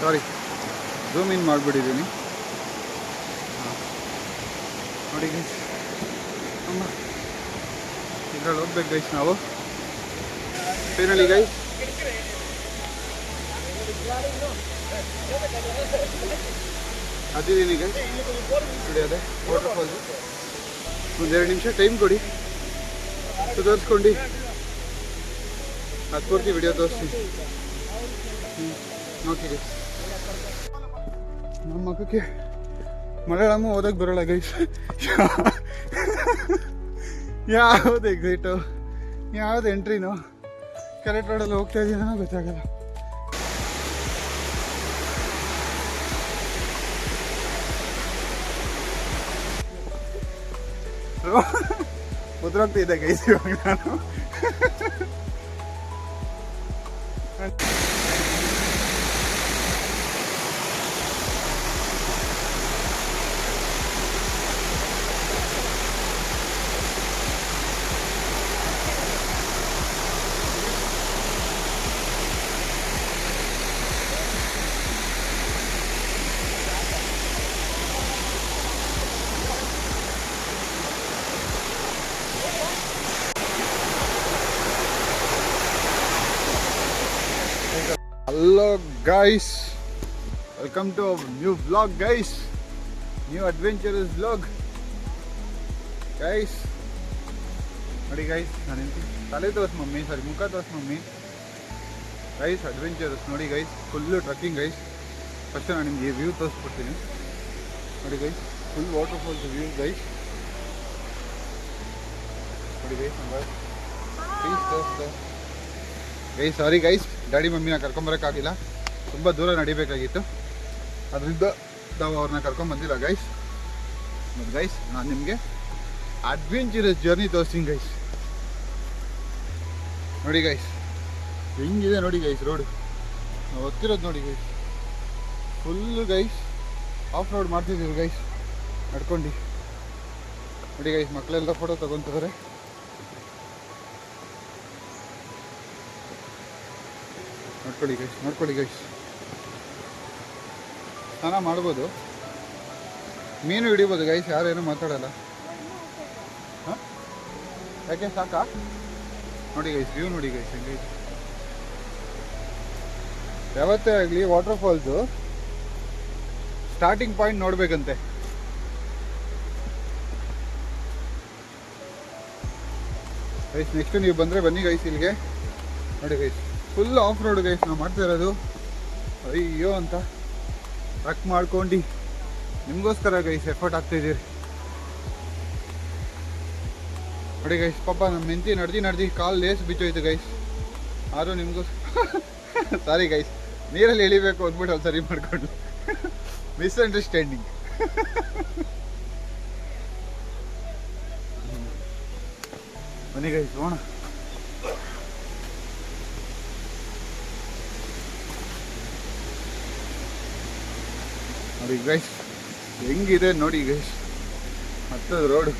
Sorry zoom in ಮಾಡಿಬಿಟ್ಟಿದ್ದೀನಿ ನೋಡಿ guys ಅಮ್ಮ. ಇದ್ರಲ್ಲಿ ಹೋಗ್ಬೇಕು ಗೈಸ್ ನಾವು. ಫೈನಲಿ ಗೈಸ್ ಅದಿದ್ದೀನಿ ಗೈಸ್ ನೋಡಿ ಅದೇ. ವಾಟರ್ ಫಾಲ್ ಒಂದೆರಡು ನಿಮಿಷ ಟೈಮ್ ಕೊಡಿ. ಸುಧಾರಿಸ್ಕೊಂಡು. ಅದು ಪೂರ್ತಿ ವಿಡಿಯೋ ತೋರಿಸ್ತೀನಿ. ಓಕೆ ಗೈಸ್ ನಮ್ಮ ಮಗಕ್ಕೆ ಮಲಯಾಳಮ ಓದಕ್ಕೆ ಬರೋಲ್ಲ ಗೈಸ್ ಯಾವುದು ಎಕ್ಸಿಟು ಯಾವ್ದು ಎಂಟ್ರಿನೋ ಕರೆಕ್ಟ್ ರೋಡಲ್ಲಿ ಹೋಗ್ತಾ ಇದ್ದೀನೋ ಗೊತ್ತಾಗಲ್ಲ. ಉದ್ರೋಗ್ತಿದ್ದೆ ಗೈಸ್ ಇವಾಗ ನಾನು. Hello guys welcome to new vlog guys new adventurous vlog guys ನೋಡಿ ಗೈಸ್ ನಾನು ನಿಂತು ತಲೆ ತೋರ್ಸ್ ಮಮ್ಮಿ ಸಾರಿ ಮುಖ ತೋರ್ಸ್ ಮಮ್ಮಿ ಗೈಸ್ ಅಡ್ವೆಂಚರಸ್ ನೋಡಿ guys full trekking guys first ನಾನು ನಿಮ್ಗೆ ವ್ಯೂ ತೋರಿಸ್ಬಿಡ್ತೀನಿ ನೋಡಿ guys full water falls view guys ನೋಡಿ ಗೈಸ್ ಪ್ಲೀಸ್ ತೋರಿಸ್ತಾ ಗೈಸ್ ಸಾರಿ ಗೈಸ್ ಡ್ಯಾಡಿ ಮಮ್ಮಿನ ಕರ್ಕೊಂಬರೋಕ್ಕಾಗಿಲ್ಲ. ತುಂಬ ದೂರ ನಡಿಬೇಕಾಗಿತ್ತು. ಅದರಿಂದ ನಾವು ಅವ್ರನ್ನ ಕರ್ಕೊಂಬಂದಿಲ್ಲ ಗೈಸ್ ಮತ್ತು ಗೈಸ್ ನಾನು ನಿಮಗೆ ಅಡ್ವೆಂಚರಸ್ ಜರ್ನಿ ತೋರಿಸ್ತೀನಿ ಗೈಸ್ ನೋಡಿ ಗೈಸ್ ಹೆಂಗಿದೆ ನೋಡಿ ಗೈಸ್ ರೋಡು ನಾವು ಹೋಗ್ತಿರೋದು ನೋಡಿ guys full guys off road ಮಾಡ್ತಿದ್ದೀವಿ ಗೈಸ್ ನಡ್ಕೊಂಡು. ನೋಡಿ ಗೈಸ್ ಮಕ್ಕಳೆಲ್ಲ ಫೋಟೋ ತಗೊತಿದ್ದಾರೆ ನೋಡ್ಕೊಳ್ಳಿ ಗೈಸ್ ನೋಡ್ಕೊಳ್ಳಿ ಗೈಸ್ ಸ್ನಾನ ಮಾಡ್ಬೋದು. ಮೀನು ಹಿಡಿಬೋದು ಗೈಸ್ ಯಾರೇನು ಮಾತಾಡಲ್ಲ. ಹಾಂ? ಯಾಕೆ, ಸಾಕಾ? ನೋಡಿ ಗೈಸ್ ವ್ಯೂ ನೋಡಿ ಗೈಸ್ ಹೆಂಗೈತೆ. ಯಾವತ್ತೇ ಆಗಲಿ ವಾಟರ್ ಫಾಲ್ಸು ಸ್ಟಾರ್ಟಿಂಗ್ ಪಾಯಿಂಟ್ ನೋಡ್ಬೇಕಂತೆ. ಗೈಸ್ ನೆಕ್ಸ್ಟ್ ನೀವು ಬಂದರೆ ಬನ್ನಿ ಗೈಸ್ ಇಲ್ಲಿಗೆ. ನೋಡಿ guys full off road guys ನಾವು ಮಾಡ್ತಾ ಇರೋದು. ಅಯ್ಯೋ ಅಂತ ಟ್ರಕ್ ಮಾಡ್ಕೊಂಡು ನಿಮಗೋಸ್ಕರ ಗೈಸ್ ಎಫರ್ಟ್ ಆಗ್ತಾಯಿದ್ದೀರಿ ನೋಡಿ ಗೈಸ್ ಪಾಪ ನಮ್ಮ ಮೆಂತಿ ನಡ್ದು ನಡ್ದು ಕಾಲು ಲೇಸ್ ಬಿಚ್ಚೋಯ್ತು ಗೈಸ್ ಆದರೂ ನಿಮಗೋಸ್ಕರ ಸಾರಿ ಗೈಸ್ ನೀರಲ್ಲಿ ಎಳಿಬೇಕು ಅಂದ್ಬಿಟ್ಟು ಅವ್ರು ಸರಿ ಮಾಡ್ಕೊಂಡು. ಮಿಸ್ಅಂಡರ್ಸ್ಟ್ಯಾಂಡಿಂಗ್ ಬನ್ನಿ ಗೈಸ್ ಹೋಣ ನೋಡಿ ಗೈಸ್ ಹೆಂಗಿದೆ ನೋಡಿ ಗೈಸ್ ಹತ್ತದ ರೋಡ್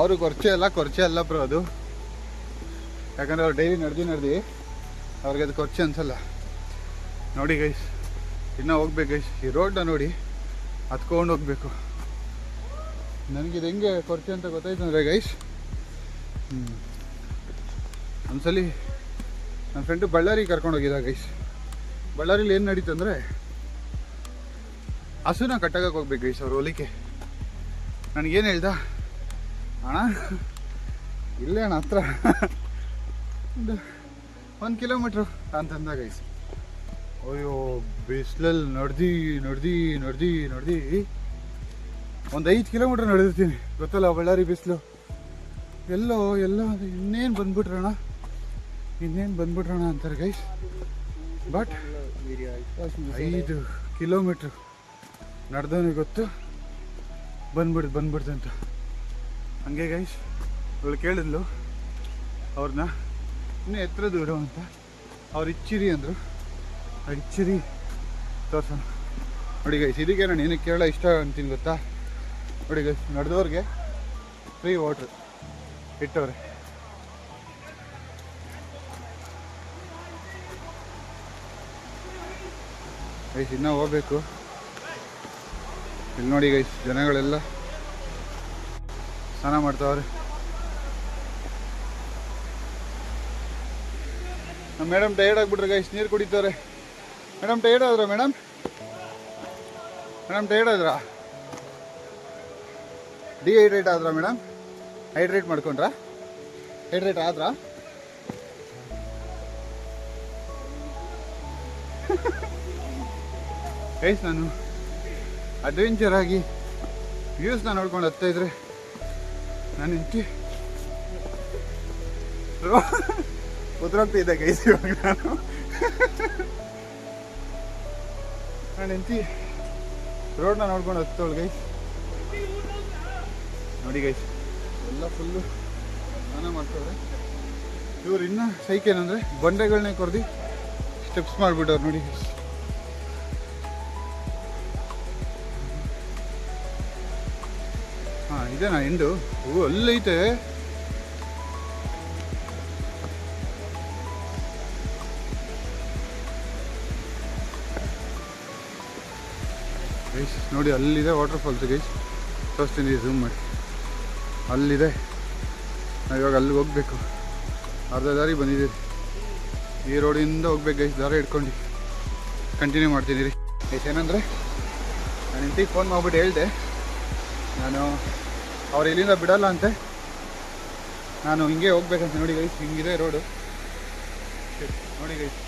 ಅವರು ಕೊರ್ಚೆ ಅಲ್ಲ ಕೊರ್ಚೆ ಅಲ್ಲ ಬ್ರೋ ಅದು. ಯಾಕಂದ್ರೆ ಅವ್ರು ಡೈಲಿ ನಡೆದು ನಡೆದು ಅವ್ರಿಗೆ ಅದು ಕೊರ್ಚೆ ಅನ್ಸಲ್ಲ. ನೋಡಿ ಗೈಸ್ ಇನ್ನೂ ಹೋಗ್ಬೇಕು ಗೈಸ್ ಈ ರೋಡ್ನ ನೋಡಿ, ಹತ್ಕೊಂಡು ಹೋಗ್ಬೇಕು. ನನಗಿದು ಹೆಂಗೆ ಕೊರ್ಚೆ ಅಂತ ಗೊತ್ತಾಯ್ತು ಅಂದರೆ ಗೈಸ್ ಹ್ಞೂ ಒಂದ್ಸಲಿ ನನ್ನ ಫ್ರೆಂಡು ಬಳ್ಳಾರಿ ಕರ್ಕೊಂಡು ಹೋಗಿದ್ದ ಗೈಸ್ ಬಳ್ಳಾರಿಲಿ ಏನು ನಡೀತು ಅಂದರೆ, ಹಸುನ ಕಟ್ಟಾಗಕ್ಕೆ ಹೋಗ್ಬೇಕು ಗೈಸ್ ಅವ್ರು ಹೊಲಿಕೆ. ನನಗೇನು ಹೇಳ್ದ? ಅಣ್ಣ? ಇಲ್ಲೇ ಅಣ್ಣ, ಹತ್ರ. ಒಂದು ಒಂದು ಕಿಲೋಮೀಟ್ರು ಅಂತಂದ ಗೈಸ್ ಅಯ್ಯೋ, ಬಿಸಿಲಲ್ಲಿ ನಡ್ದು ನಡ್ದು ನಡ್ದು ನಡ್ದು. ಒಂದು ಐದು ಕಿಲೋಮೀಟ್ರ್ ನಡೆದಿರ್ತೀನಿ. ಗೊತ್ತಲ್ಲ ಬಳ್ಳಾರಿ ಬಿಸಿಲು? ಎಲ್ಲೋ ಎಲ್ಲೋ ಇನ್ನೇನು ಬಂದ್ಬಿಟ್ರಣ ಇನ್ನೇನು ಬಂದ್ಬಿಟ್ರಣ ಅಂತಾರೆ ಗೈಸ್ ಬಟ್ ಐದು ಕಿಲೋಮೀಟ್ರ್ ನಡೆದವನಿಗೆ ಗೊತ್ತು. ಬಂದ್ಬಿಡ್ತು ಬಂದ್ಬಿಡ್ತು ಅಂತ. ಹಂಗೆ ಗೈಸ್ ಅವಳು ಕೇಳಿದ್ಲು, ಅವ್ರನ್ನ ಇನ್ನೂ ಎತ್ತರ ದೂರ ಅಂತ. ಅವ್ರು ಇಚ್ಚಿರಿ ಅಂದರು. ಆ ಇಚ್ಚಿರಿ ತೋರ್ಸೋಣ. ನೋಡಿ ಗೈಸ್ ಇದಕ್ಕೆ ನಾನು ಏನಕ್ಕೆ ಕೇಳ ಇಷ್ಟ ಅಂತೀನಿ ಗೊತ್ತಾ? ನೋಡಿ ಗೈಸ್ ನಡೆದವ್ರಿಗೆ ಫ್ರೀ ವಾಟ್ರ್ ಇಟ್ಟವ್ರೆ. ಗೈಸ್ ಇನ್ನೂ ಹೋಗ್ಬೇಕು. ಇಲ್ಲಿ ನೋಡಿ ಗೈಸ್ ಜನಗಳೆಲ್ಲ ಸ್ನಾನ ಮಾಡ್ತಾವ್ರೆ. ನಮ್ಮ ಮೇಡಮ್ ಟೈರ್ಡ್ ಆಗಿಬಿಟ್ರೆ ಗೈಸ್ ನೀರು ಕುಡಿತಾರೆ. ಮೇಡಮ್ ಟೈರ್ಡ್ ಆದ್ರ ಮೇಡಮ್? ಮೇಡಮ್ ಟೈರ್ಡ್ ಆದ್ರಾ? ಡಿಹೈಡ್ರೇಟ್ ಆದ್ರಾ ಮೇಡಮ್? ಹೈಡ್ರೇಟ್ ಮಾಡ್ಕೊಂಡ್ರಾ? ಹೈಡ್ರೇಟ್ ಆದ್ರಾ? ಗೈಸ್ ನಾನು ಅಡ್ವೆಂಚರ್ ಆಗಿ ವ್ಯೂಸ್ನ ನೋಡ್ಕೊಂಡು ಹತ್ತಾ ಇದ್ರೆ ನಾನು ಹೆಂಡತಿ. ಉದ್ರೋಗ್ತಿದ್ದೆ ಗೈಸ್ ಇವಾಗ ನಾನು. ನಾನು ಹೆಂಡತಿ. ರೋಡ್ನ ನೋಡ್ಕೊಂಡು ಹತ್ತವಳು ಗೈಸ್ ನೋಡಿ ಗೈಸ್ ಎಲ್ಲ ಫುಲ್ಲು ಸ್ನಾನ ಮಾಡ್ತಾರೆ. ಇವ್ರು ಇನ್ನೂ ಸೈಕ್ ಏನಂದರೆ ಬಂಡೆಗಳನ್ನೇ ಕೊರ್ದು ಸ್ಟೆಪ್ಸ್ ಮಾಡಿಬಿಟ್ಟವ್ರು ನೋಡಿ ಗೈಸ್ ಇದೇನಾ ಎಂಡು ಹೂ ಅಲ್ಲೈತೆ. ಗೈಸ್, ನೋಡಿ, ಅಲ್ಲಿದೆ ವಾಟರ್ ಫಾಲ್ಸ್ ಗೈಸ್. ತೋರಿಸ್ತೀನಿ ಝೂಮ್ ಮಾಡಿ. ಅಲ್ಲಿದೆ. ನಾವು ಇವಾಗ ಅಲ್ಲಿಗೆ ಹೋಗ್ಬೇಕು. ಅರ್ಧ ದಾರಿ ಬಂದಿದ್ದೀರಿ. ಈ ರೋಡಿಂದ ಹೋಗ್ಬೇಕು ಗೈಸ್, ದಾರ ಹಿಡ್ಕೊಂಡು. ಕಂಟಿನ್ಯೂ ಮಾಡ್ತೀನಿ ರೀ ಗೈಸ್, ಏನಂದರೆ, ನಾನು ಇಂತಿಗೆ ಫೋನ್ ಮಾಡಿಬಿಟ್ಟು ಹೇಳಿದೆ. ನಾನು ಅವ್ರು ಇಲ್ಲಿಂದ ಬಿಡಲ್ಲ ಅಂತೆ. ನಾನು ಹಿಂಗೆ ಹೋಗ್ಬೇಕಂತ. ನೋಡಿ ಗೈಸ್ ಹಿಂಗಿದೆ ರೋಡು ನೋಡಿ ಗೈಸ್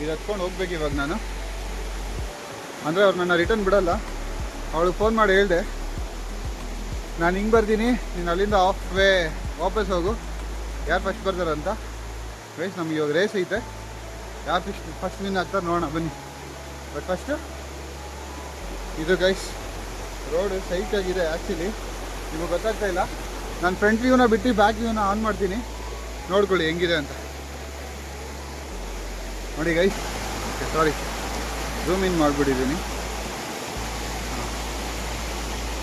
ಇದು ಹತ್ಕೊಂಡು ಹೋಗ್ಬೇಕು ಇವಾಗ ನಾನು. ಅಂದರೆ ಅವ್ರು ನನ್ನ ರಿಟರ್ನ್ ಬಿಡಲ್ಲ. ಅವಳಿಗೆ ಫೋನ್ ಮಾಡಿ ಹೇಳಿದೆ. ನಾನು ಹಿಂಗೆ ಬರ್ತೀನಿ, ನೀನು ಅಲ್ಲಿಂದ ಆಫ್ ವೇ ವಾಪಸ್ ಹೋಗು. ಯಾರು ಫಸ್ಟ್ ಬರ್ತಾರಂತ ಗೈಸ್ ನಮ್ಗೆ ಇವಾಗ ರೇಸ್ ಐತೆ. ಯಾರು ಫಸ್ಟ್ ಫಸ್ಟ್ ನಿನ್ನ ಹತ್ತಾರ ನೋಡೋಣ, ಬನ್ನಿ. ಬಟ್ ಫಸ್ಟು ಇದು ಗೈಸ್ ರೋಡ್ ಸೈಟ್ ಆಗಿದೆ ಆ್ಯಕ್ಚುಲಿ ನಿಮಗೆ ಗೊತ್ತಾಗ್ತಾ ಇಲ್ಲ. ನಾನು ಫ್ರಂಟ್ ವ್ಯೂನ ಬಿಟ್ಟು ಬ್ಯಾಕ್ ವ್ಯೂನ ಆನ್ ಮಾಡ್ತೀನಿ. ನೋಡ್ಕೊಳ್ಳಿ ಹೆಂಗಿದೆ ಅಂತ. ನೋಡಿ ಗೈ ಸಾರಿ ಝೂಮ್ ಇನ್ ಮಾಡಿಬಿಟ್ಟಿದ್ದೀನಿ.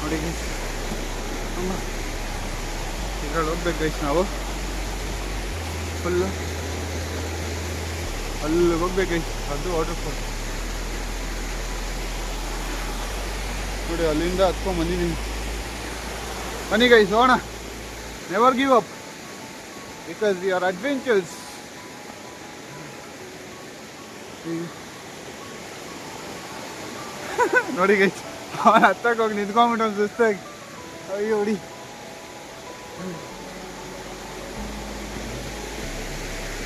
ನೋಡಿ ಗೈಸ್ ಇದ್ರಲ್ಲಿ ಹೋಗ್ಬೇಕು ಗೈಸ್ ನಾವು. ಫುಲ್ಲು ಅಲ್ಲಿ ಹೋಗ್ಬೇಕು ಗೈಸ್ ಅದು ವಾಟರ್ ಫಾಲ್ ನೋಡಿ, ಅಲ್ಲಿಂದ ಹತ್ಕೊಂಡ್ ಬಂದಿದ್ದೀನಿ. ಬನ್ನಿ ಗೈಸ್ ಹೋಗೋಣ. Never give up because you are adventures ನೋಡಿ ಗೈಸ್ ಅವನ ಹತ್ತಕ್ಕೆ ಹೋಗಿ ನಿಂತ್ಕೊಂಡ್ಬಿಟ್ಟು ಒಂದು ಸುಸ್ತಾಗಿ. ಅಯ್ಯೋ, ಹೊಡಿ.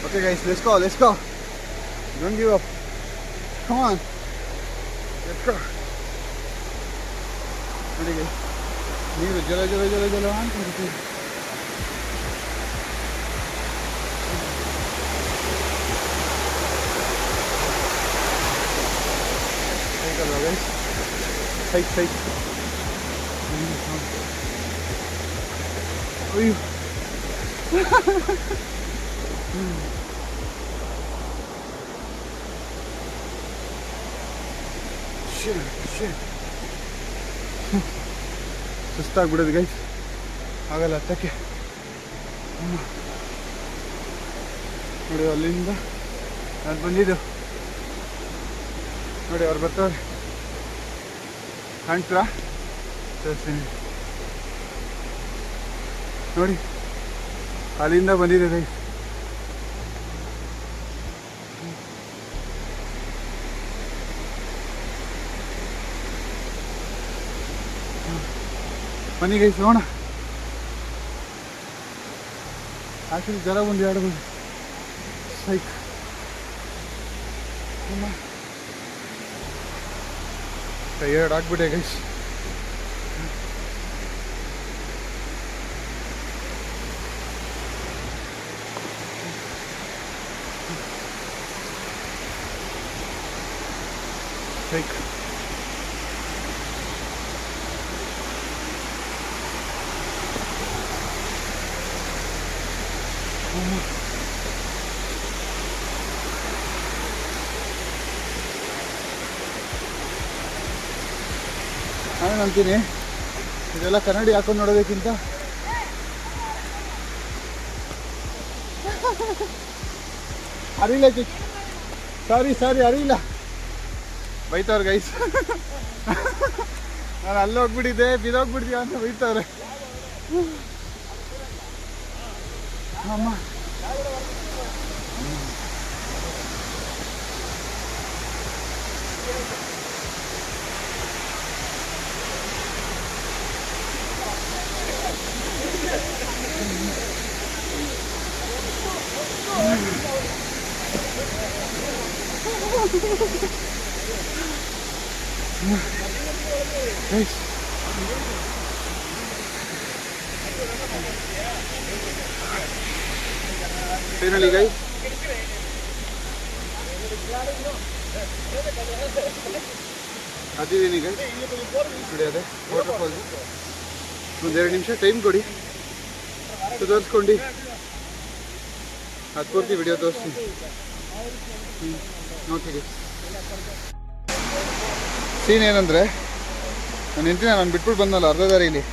Okay guys let's go let's go don't give up come on let's go ನೋಡಿ ಗೈಸ್ ನೀರು ಜಲ ಜಲ ಜಲ ಜಲ ಅಂತ ಬರ್ತೀವಿ ಹೇಗಲ್ವಾ ಗೈಸ್ ಸೈಕ್ ಸೈಕ್ ಅಯ್ಯೋ Shit, shit. ಸುಸ್ತಾಗ್ಬಿಡೋದು ಗೈಸ್ ಆಗಲ್ಲ, ಹತ್ತಕ್ಕೆ. ನೋಡಿ, ಅಲ್ಲಿಂದ ನಾನು ಬಂದಿದ್ದು. ನೋಡಿ, ಅವ್ರು ಬರ್ತಾರೆ. ಕಾಣ್ತೀರಾ ತೋರಿಸ್ತೀನಿ. ನೋಡಿ, ಅಲ್ಲಿಂದ ಬಂದಿದೆ ಗೈಸ್ ಮನೆಗೆ ಹೋಗೋಣ. ಆಕ್ಚುಲಿ ಜಲ ಒಂದು ಎರಡು ಬಂದು ಸೈಕ್. ಎರಡು ಆಗ್ಬಿಟ್ಟೆ ಗೈಸ್ ಸೈಕ್. ಹೈಕ್ ನಾನೇನು ಅಂತೀನಿ ಇದೆಲ್ಲ ಕನ್ನಡಿ ಹಾಕೊಂಡು ನೋಡೋದಕ್ಕಿಂತ ಅರಿಲ್ಲ ಸಾರಿ ಸಾರಿ ಅರಿಲ್ಲ ಬೈತವ್ರ ಗೈಸ್ ನಾನು ಅಲ್ಲಿ ಹೋಗ್ಬಿಟ್ಟಿದ್ದೆ ಬಿದೋಗ್ಬಿಡ್ತೀಯ ಅಂತ ಬೈತವ್ರೆ. ಅಮ್ಮ. ಗೈಸ್ ಫೈನಲಿ ಗೈಸ್ ಹತ್ತಿದ್ದೀನಿ ಗೈಸ್ ನೋಡಿ ಅದೇ. ವಾಟರ್ ಫಾಲ್ ಒಂದೆರಡು ನಿಮಿಷ ಟೈಮ್ ಕೊಡಿ. ಸುಧಾರಿಸ್ಕೊಂಡು ಅದು ಪೂರ್ತಿ ವಿಡಿಯೋ ತೋರಿಸ್ತೀನಿ. ಹ್ಞೂ ನೋಡ್ತೀವಿ ಸೀನ್ ಏನಂದರೆ, ನಾನು ನಿಂತಿನ ನಾನು ಬಿಟ್ಬಿಟ್ಟು ಬಂದಲ್ಲ ಅರ್ಧ ಇಲ್ಲಿ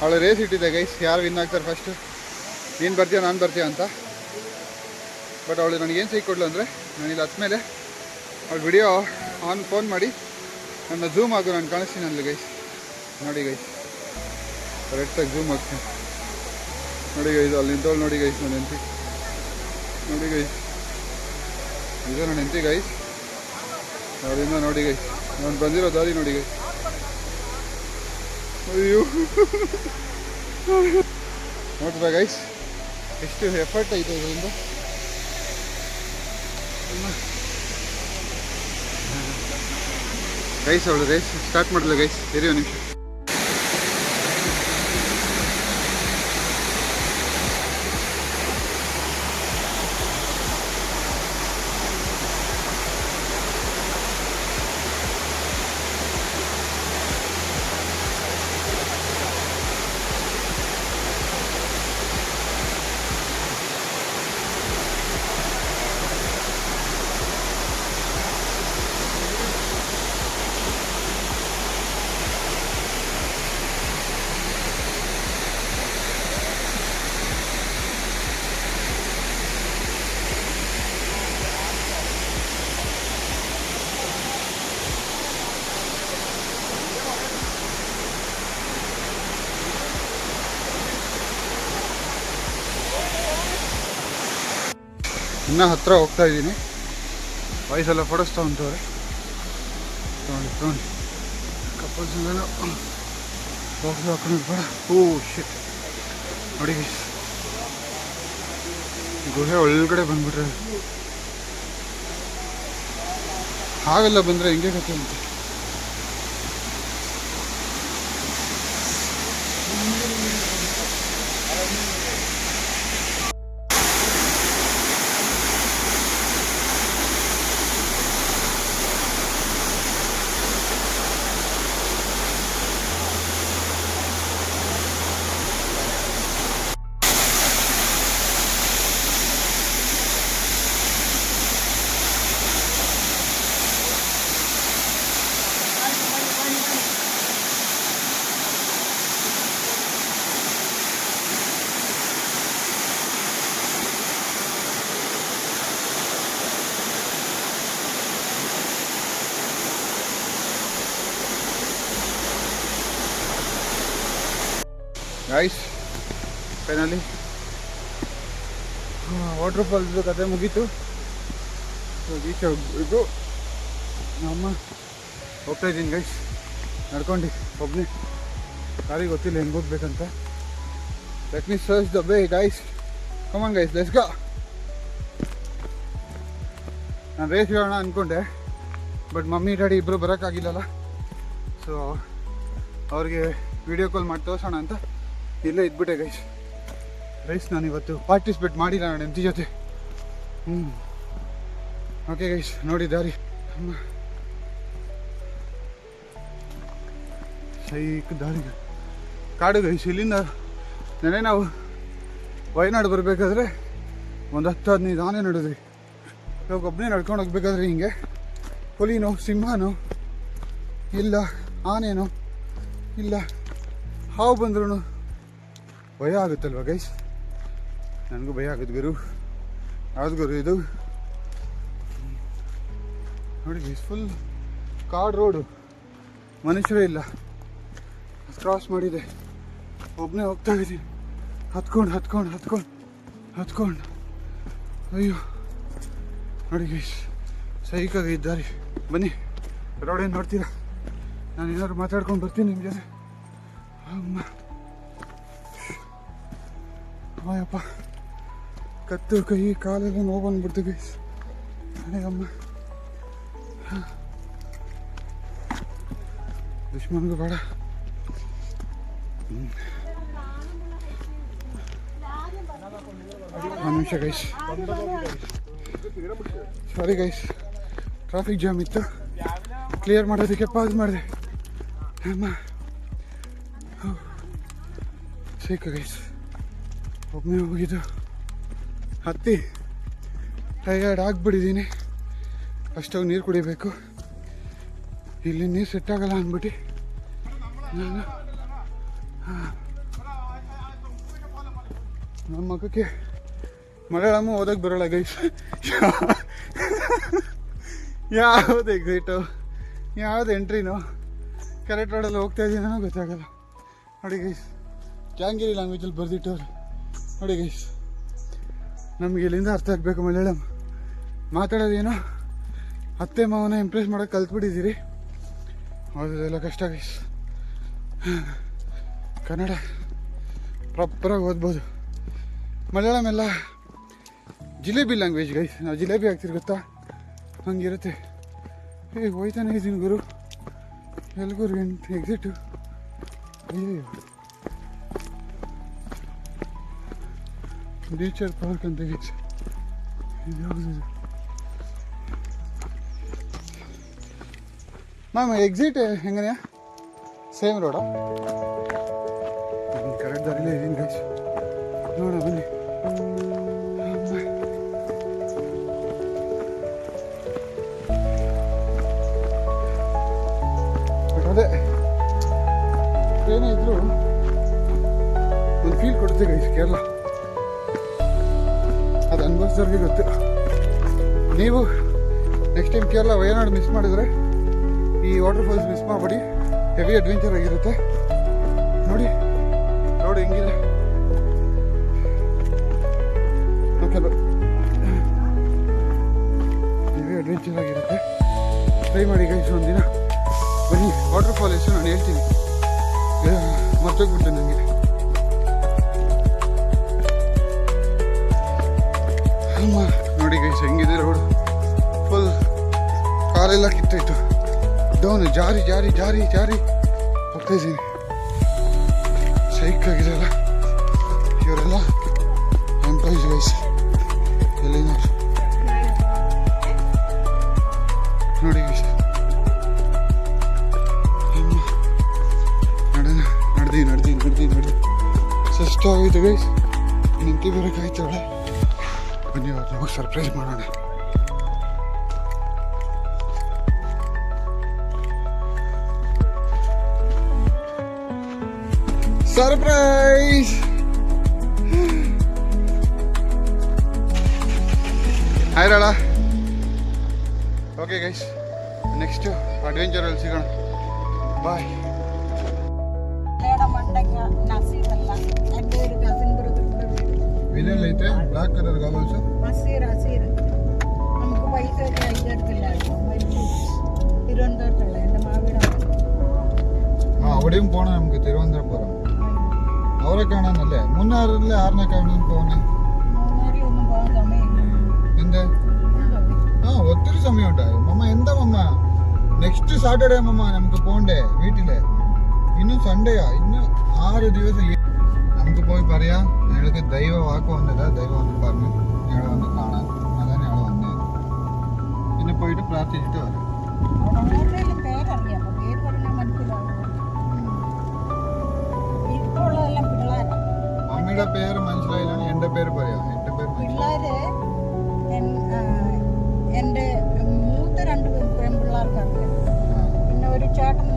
ಅವಳು ರೇಸ್ ಇಟ್ಟಿದ್ದೆ ಗೈಸ್ ಯಾರು ವಿನ್ ಆಗ್ತಾರೆ ಫಸ್ಟು ನೀನು ಬರ್ತೀಯ, ನಾನು ಬರ್ತೀಯ ಅಂತ? ಬಟ್ ಅವಳು ನನಗೇನು ಸೈ ಕೊಡ್ಲು ಅಂದರೆ ನಾನು ಇಲ್ಲಿ ಹತ್ತಮೇಲೆ ಅವಳು ವಿಡಿಯೋ ಆನ್, ಫೋನ್ ಮಾಡಿ ನನ್ನ ಝೂಮ್ ಆಗು, ನಾನು ಕಾಣಿಸ್ತೀನಿ ಅಲ್ಲಿ ಗೈಸ್ ನೋಡಿ ಗೈಸ್ ಕರೆಕ್ಟಾಗಿ ಝೂಮ್ ಆಗ್ತೀನಿ. ನೋಡಿ ಗೈಸ್ ಅಲ್ಲಿ ನಿಂತವಳು ನೋಡಿ ಗೈಸ್ ನನ್ನ ಹೆಂಡತಿ. ನೋಡಿ ಗೈಸ್ ಇದು ನನ್ನ ಹೆಂಡತಿ ಗೈಸ್ ಅವರಿಂದ ನೋಡಿ ಗೈಸ್ ನಾನು ಬಂದಿರೋ ದಾರಿ ನೋಡಿ ಗೈಸ್ ಅಯ್ಯೋ. ನೋಡ್ತಾ ಗೈಸ್ ಎಷ್ಟು ಎಫರ್ಟ್ ಐತೆ ಇದರಿಂದ. ಗೈಸ್ ಅವಳು ರೇಸ್ ಸ್ಟಾರ್ಟ್ ಮಾಡಲ್ಲ ಗೈಸ್ ಇರಿ ಒಂದು ನಿಮಿಷ. ಇನ್ನೂ ಹತ್ತಿರ ಹೋಗ್ತಾ ಇದ್ದೀನಿ. ವಯಸ್ಸೆಲ್ಲ ಫೋಟೋಸ್ ತೊಗೊಂತವ್ರೆ ತೊಗೊಂಡು ತೊಗೊಂಡು ಕಪಲ್ಸ್ ಬಾಕ್ಸ್ ಹಾಕೊಂಡು ಬೇಡ. ಹೂ ಶಿಟ್ ನೋಡಿ. ಗುಹೆ ಒಳಗಡೆ ಬಂದ್ಬಿಟ್ರೆ. ಹಾಗೆಲ್ಲ ಬಂದರೆ ಹೆಂಗೆ ಕತೆ ಅಂತ ಗಾಯ್ಸ್ ಫೈನಲಿ ವಾಟರ್ ಫಾಲ್ಸ್ ಕತೆ ಮುಗೀತು. ಬೀಚ್ ಹೋಗ್ಬಿಟ್ಟು ನಮ್ಮ ಹೋಗ್ತಾ ಇದ್ದೀನಿ ಗೈಸ್ ನಡ್ಕೊಂಡು ಒಬ್ಬನೇ ಕಾರಿಗೆ ಗೊತ್ತಿಲ್ಲ, ಹೆಂಗೆ ಹೋಗ್ಬೇಕಂತ. Let me search the way guys come on guys let's go ನಾನು ರೇಸ್ ಹೇಳೋಣ ಅಂದ್ಕೊಂಡೆ ಬಟ್ ಮಮ್ಮಿ ಡ್ಯಾಡಿ ಇಬ್ಬರು ಬರೋಕ್ಕಾಗಿಲ್ಲಲ್ಲ. ಸೊ ಅವ್ರಿಗೆ ವಿಡಿಯೋ ಕಾಲ್ ಮಾಡಿ ತೋರಿಸೋಣ ಅಂತ. ಇಲ್ಲೇ ಇದ್ಬಿಟ್ಟೆ ಗೈಸ್ ರೈಸ್ ನಾನು ಇವತ್ತು ಪಾರ್ಟಿಸಿಪೇಟ್ ಮಾಡಿಲ್ಲ ನಾನು ಎಂತಿ ಜೊತೆ. ಹ್ಞೂ ಓಕೆ ಗೈಸ್ ನೋಡಿ ದಾರಿ. ಸೈಕ್ ದಾರಿ ಕಾಡು ಗೈಸ್ ಇಲ್ಲಿಂದ ನೆನೆ ನಾವು ವಯನಾಡು ಬರಬೇಕಾದ್ರೆ ಒಂದು ಹತ್ತು ಹದಿನೈದು ಆನೆ ನಡೆದ್ವಿ ನಾವು ಒಬ್ಬನೇ ನಡ್ಕೊಂಡು ಹೋಗ್ಬೇಕಾದ್ರೆ ಹಿಂಗೆ. ಹುಲಿನೋ, ಸಿಂಹನೋ, ಇಲ್ಲ ಆನೆನೋ, ಇಲ್ಲ ಹಾವು ಬಂದ್ರೂ ಭಯ ಆಗುತ್ತಲ್ವ ಗೈಸ್ ನನಗೂ ಭಯ ಆಗುತ್ತೆ ಗುರು. ಯಾವ್ದು ಗುರು ಇದು? ನೋಡಿ ಗೈಸ್ ಫುಲ್ ಕಾಡ್ ರೋಡು ಮನುಷ್ಯರೇ ಇಲ್ಲ. ಕ್ರಾಸ್ ಮಾಡಿದೆ. ಒಬ್ಬನೇ ಹೋಗ್ತಾ ಇದ್ದೀನಿ. ಹತ್ಕೊಂಡು ಹತ್ಕೊಂಡು ಹತ್ಕೊಂಡು ಹತ್ಕೊಂಡು. ಅಯ್ಯೋ. ನೋಡಿ ಗೈಸ್ ಸೈಕಾಗಿ ಇದ್ದಾರೆ. ಬನ್ನಿ. ರೋಡೇನು ನೋಡ್ತೀರಾ? ನಾನು ಏನಾದ್ರು ಮಾತಾಡ್ಕೊಂಡು ಬರ್ತೀನಿ ನಿಮ್ಮ ಜೊತೆ. ಅಮ್ಮ. ಅಯ್ಯಪ್ಪ ಕತ್ತು ಕೈ ಕಾಲೆಲ್ಲ ನೋವು ಬಂದ್ಬಿಡ್ತು ಗೈಸ್ ಅಮ್ಮ ದುಶ್ಮನ್ಗೂ ಬೇಡ ಒಂದು ನಿಮಿಷ guys sorry guys traffic jam ಇತ್ತು. ಕ್ಲಿಯರ್ ಮಾಡೋದಕ್ಕೆ ಪಾಸ್ ಮಾಡಿದೆ. ಅಮ್ಮ ಸಿಕ್ಕ ಗೈಸ್ ಒಬ್ಬನೇ ಹೋಗಿದ್ದು. ಹತ್ತಿ ಟೈರ್ಡ್ ಆಗಿಬಿಟ್ಟಿದ್ದೀನಿ ಅಷ್ಟಾಗಿ ನೀರು ಕುಡಿಬೇಕು. ಇಲ್ಲಿ ನೀರು ಸೆಟ್ ಆಗಲ್ಲ ಅಂದ್ಬಿಟ್ಟು ನಾನು ನಮ್ಮ ಮಗಕ್ಕೆ ಮಲಯಾಳಮ ಓದಕ್ಕೆ ಬರೋಲ್ಲ ಗೈಸ್ ಯಾವುದು ಎಕ್ಸಿಟು ಯಾವ್ದು ಎಂಟ್ರಿನೋ ಕರೆಕ್ಟ್ ರೋಡಲ್ಲಿ ಹೋಗ್ತಾ ಇದ್ದೀನೋ ಗೊತ್ತಾಗಲ್ಲ. ನೋಡಿ ಗೈಸ್ ಜಾಂಗಿರಿ ಲ್ಯಾಂಗ್ವೇಜಲ್ಲಿ ಬರೆದಿಟ್ಟವ್ರು. ನೋಡಿ ಗೈಸ್ ನಮಗೆ ಇಲ್ಲಿಂದ ಅರ್ಥ ಆಗಬೇಕು ಮಲಯಾಳಂ. ಮಾತಾಡೋದೇನೋ? ಅತ್ತೆ ಮಾವನ ಇಂಪ್ರೆಸ್ ಮಾಡೋಕೆ ಕಲ್ತ್ಬಿಟ್ಟಿದ್ದೀರಿ. ಓದೋದೆಲ್ಲ ಕಷ್ಟ ಗೈಸ್ ಕನ್ನಡ ಪ್ರಾಪರಾಗಿ ಓದ್ಬೋದು. ಮಲಯಾಳಂ ಎಲ್ಲ ಜಿಲೇಬಿ ಲ್ಯಾಂಗ್ವೇಜ್ ಗೈಸ್ ನಾವು ಜಿಲೇಬಿ ಆಗ್ತೀರಿ ಗೊತ್ತಾ? ಹಂಗಿರುತ್ತೆ. ಏ, ಹೋಯ್ತಾನೆ ಇದ್ದೀನಿ ಗುರು. ಎಲ್ಗುರು ಎಕ್ಸಿಟು ಅಯ್ಯೋ ನೇಚರ್ ಪಾರ್ಕ್ ಅಂತ ಗೈಸ್ ಇದು ಯಾವ್ದು ಇದು? ಮ್ಯಾಮ್ ಎಕ್ಸಿಟ್ ಹೆಂಗನೆಯಾ ಸೇಮ್ ರೋಡಾ ಕರೆಕ್ಟ್ ದಾರಿಲೇ ಇದೀನಿ ಗೈಸ್ ನೋಡ ಬನ್ನಿ ಅಮ್ಮ. But ಅದೇ ಏನೇ ಇದ್ರು ಒಂದು ಫೀಲ್ ಕೊಡುತ್ತೆ ಗೈಸ್ ಕೇರಳ ಅದು ಅನುಭವಿಸೋರಿಗೆ ಗೊತ್ತು. ನೀವು next time Kerala Wayanad miss ಮಾಡಿದ್ರೆ ಈ ವಾಟರ್ ಫಾಲ್ಸ್ ಮಿಸ್ ಮಾಡಬೇಡಿ. ಹೆವಿ ಅಡ್ವೆಂಚರ್ ಆಗಿರುತ್ತೆ. ನೋಡಿ ರೋಡ್ ಹೆಂಗಿದೆ. ಹೆವಿ ಅಡ್ವೆಂಚರ್ ಆಗಿರುತ್ತೆ. ಟ್ರೈ ಮಾಡಿ ಗೈಸ್ ಒಂದಿನ. ಬನ್ನಿ ವಾಟರ್ ಫಾಲ್ ಎಷ್ಟು ನಾನು ಹೇಳ್ತೀನಿ. ಮರ್ತೋಗ್ಬಿಟ್ಟೆ ನನಗೆ ಕಾಲೆಲ್ಲ ಕಿತ್ತೋಯ್ತು. ಡೌನ್, ಜಾರಿ ಜಾರಿ ಜಾರಿ ಜಾರಿ. ಹೋಗ್ತಾ ಇದ್ದೀನಿ. ಸೈಕ್ ಆಗಿರಲ್ಲ ಇವರೆಲ್ಲ ಎಂಪ್ಲಾಯೀಸ್ ಗೈಸ್ ಎಲ್ಲಿನ ನೋಡಿ ನಡೆದ ನಡೆದಿ ನಡೆದಿ, ನಡ್ದಿ ನಡ್ದಿ. ಸಷ್ಟ ಆಗೋಯ್ತು ಗೈಸ್ ನಿಂತಿ ಬರೋಕ್ಕಾಯ್ತು ಅವಳೆ ಬನ್ನಿ ಅವ್ರು ನಮಗೆ ಸರ್ಪ್ರೈಸ್ ಮಾಡೋಣ. Surprise hi ರಾಳ okay guys next ಅಡ್ವೆಂಚರಲ್ಲಿ ಸಿಗೋಣ ಬಾಯ್ മലയാളം മണ്ടങ്ങ നസീറല്ല എൻ്റെ ഒരു കസിൻ ബ്രദറിൻ്റെ വീട് ಇಲ್ಲೆಲ್ಲ ಐತೆ black colour goggles Naseer Aseer നമുക്ക് പൈസ ഒക്കെ അതിൻ്റെ അടുത്തില്ലായിരുന്നു മരിച്ചു തിരുവനന്തപുരത്തുള്ള എൻ്റെ മാവിടം ആ അവിടെയും പോണം നമുക്ക് തിരുവനന്തപുരം അവരെ കാണാനല്ലേ? മൂന്നാറിലെ ആറിനെ കാണാൻ സമയമില്ല. എന്ത്? ആ ഒത്തിരി സമയമുണ്ടായി. മമ്മ എന്താ മമ്മ? നെക്സ്റ്റ് സാറ്റർഡേ മമ്മ നമുക്ക് പോണ്ടേ വീട്ടിൽ? ഇന്നും സൺഡേയാ ഇന്ന് ആറ് ദിവസം നമുക്ക് പോയി പറയാം. ഞങ്ങൾക്ക് ദൈവ വാക്ക് വന്നില്ല. ദൈവം വന്ന് പറഞ്ഞു ഞങ്ങളെ വന്ന് കാണാൻ. അതാണ് ഞങ്ങൾ വന്നത് പിന്നെ പോയിട്ട് പ്രാർത്ഥിച്ചിട്ട് വരാം. ഉള്ളതെല്ലാം പിള്ളേരാണ് അമ്മയുടെ പേര് മനസ്സിലായില്ലാണ് എന്റെ പേര് പറയാം. എന്റെ പേര് പിള്ളേര് എന്റെ മൂത്ത രണ്ട് പെൺപിള്ളേർക്കറിയാം പിന്നെ ഒരു ചേട്ടൻ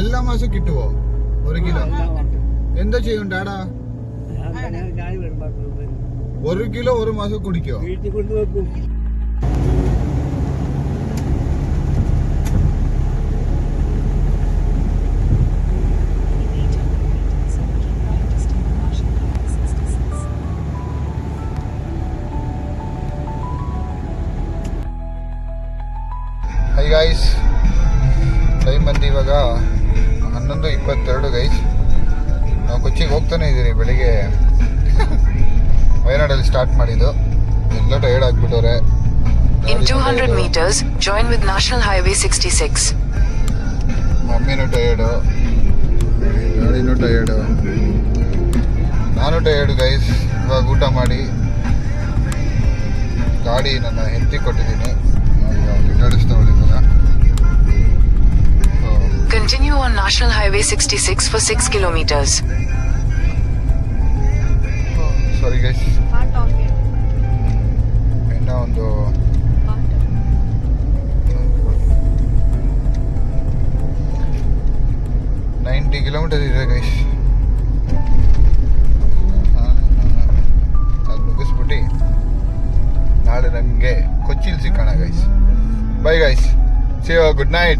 എല്ലാ മാസം കിട്ടുവോ ഒരു കിലോ ആ, കിട്ടും. എന്താ ചെയ്യും ഡാഡാ ഞാൻ തന്നെ ചായ വരുമ്പോ ഒരു കിലോ ഒരു മാസം കുടിക്കോ വീട്ടിൽ കൊണ്ടുവെക്കും ಹೈ ಗೈಸ್ ಟೈಮ್ ಬಂದು ಇವಾಗ ಹನ್ನೊಂದು ಇಪ್ಪತ್ತೆರಡು ಗೈಸ್ ನಾವು ಕೊಚ್ಚಿಗೆ ಹೋಗ್ತಾನೆ ಇದ್ದೀರಿ ಬೆಳಿಗ್ಗೆ. ವಯನಾಡಲ್ಲಿ ಸ್ಟಾರ್ಟ್ ಮಾಡಿದ್ದು. ಎಲ್ಲ ಟೈರ್ಡ್ ಆಗ್ಬಿಟ್ಟವ್ರೆ. In 200 meters, join with National Highway 66. ಮಮ್ಮಿನೂ ಟಯರ್ಡು ಗಾಡಿನೂ ಟಯರ್ಡು ನಾನು ಟಯರ್ಡು ಗೈಸ್ ಇವಾಗ ಊಟ ಮಾಡಿ. ಗಾಡಿ ನನ್ನ ಹೆಂಡತಿ ಕೊಟ್ಟಿದ್ದೀನಿ. ನಡೆಸ್ತಾವಳಿ ಇವಾಗ Continue on National Highway 66 for 6 kilometers. Sorry guys ಇನ್ನೂ ಒಂದು ನೈಂಟಿ ಕಿಲೋಮೀಟರ್ ಇದೆ ಗೈಸ್ ಅದು ಮುಗಿಸ್ಬಿಟ್ಟು ನಾಳೆ ನಮಗೆ ಕೊಚ್ಚಿಲ್ ಸಿಕ್ಕೋಣ ಗೈಸ್ ಬೈ ಗೈಸ್ ಸೇವಾ ಗುಡ್ ನೈಟ್